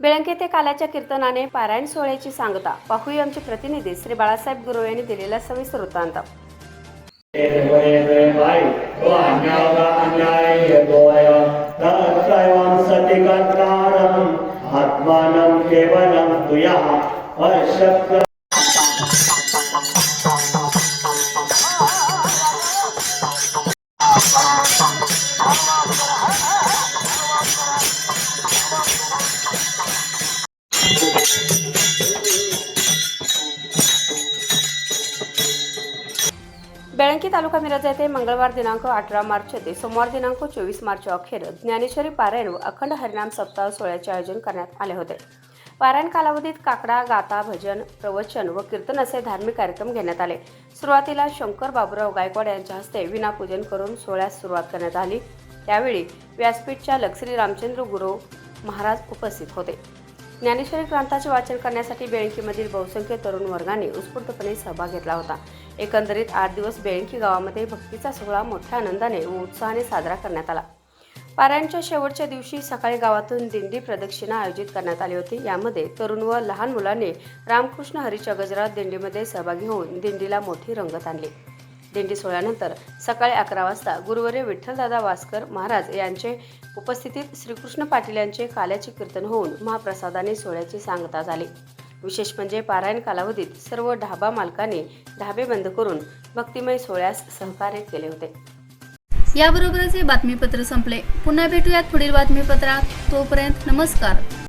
बेळंके ते कालाच्या कीर्तनाने पारायण सोहळ्याची सांगता पाहू आमचे प्रतिनिधी श्री बाळासाहेब गुरु यांनी दिलेला सविस्तर वृत्तांत. आत्मानं केवलं तुया बेळंकी तालुका मिरज येथे मंगळवार दिनांक अठरा मार्च ते सोमवार दिनांक चोवीस मार्च अखेर ज्ञानेश्वरी पारायण व अखंड हरिनाम सप्ताह सोहळ्याचे आयोजन करण्यात आले होते. पारायण कालावधीत काकडा गाता भजन प्रवचन व कीर्तन असे धार्मिक कार्यक्रम घेण्यात आले. सुरुवातीला शंकर बाबूराव गायकवाड यांच्या हस्ते विनापूजन करून सोहळ्यास सुरुवात करण्यात आली. त्यावेळी व्यासपीठच्या लक्ष्मी रामचंद्र गुरु महाराज उपस्थित होते. ज्ञानेश्वरी ग्रंथाचे वाचन करण्यासाठी बेळंकीमधील बहुसंख्य तरुण वर्गाने उत्स्फूर्तपणे सहभाग घेतला होता. एकंदरीत आठ दिवस बेळंकी गावामध्ये भक्तीचा सोहळा मोठ्या आनंदाने व उत्साहाने साजरा करण्यात आला. पारायणच्या शेवटच्या दिवशी सकाळी गावातून दिंडी प्रदक्षिणा आयोजित करण्यात आली होती. यामध्ये तरुण व लहान मुलांनी रामकृष्ण हरीच्या गजरात दिंडीमध्ये सहभागी होऊन दिंडीला मोठी रंगत आणली. दिंडी सोहळ्यानंतर सकाळी अकरा वाजता गुरुवर्य विठ्ठलदादा वासकर महाराज यांचे उपस्थितीत श्रीकृष्ण पाटील यांचे काल्याचे कीर्तन होऊन महाप्रसादाने सोहळ्याची सांगता झाली. विशेष म्हणजे पारायण कालावधीत सर्व ढाबा मालकांनी ढाबे बंद करून भक्तिमय सोहळ्यास सहकार्य केले होते. याबरोबरच हे बातमीपत्र संपले. पुन्हा भेटूयात पुढील बातमीपत्रात. तोपर्यंत नमस्कार.